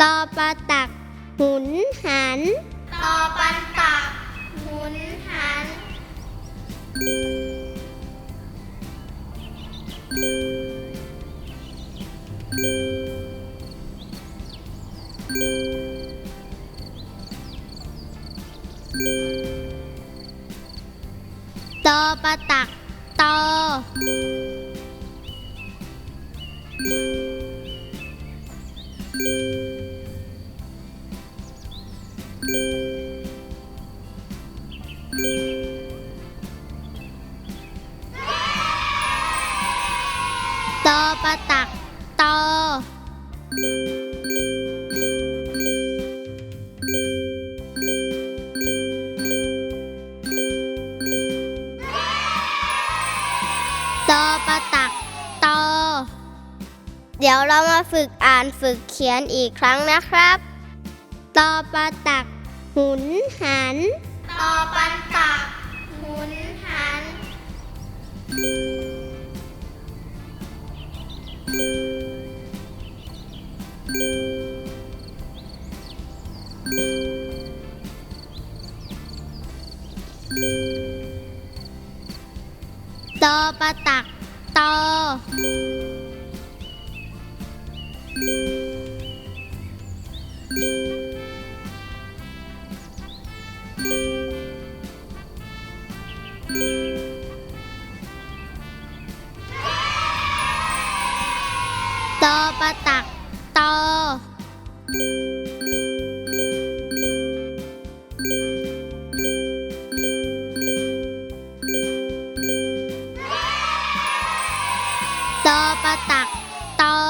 ตอปลาตัก หุนหัน ตอปันตักหมุนหัน ตอปลาตัก ตอ ตอปลาตักตอตอปลาตักตอ เดี๋ยวเรามาฝึกอ่านฝึกเขียนอีกครั้งนะครับ ตอปลาตัก หุนหัน ตอปันตัก ตอปลาตักตอตอปลาตักตอ ตอปะตักตอ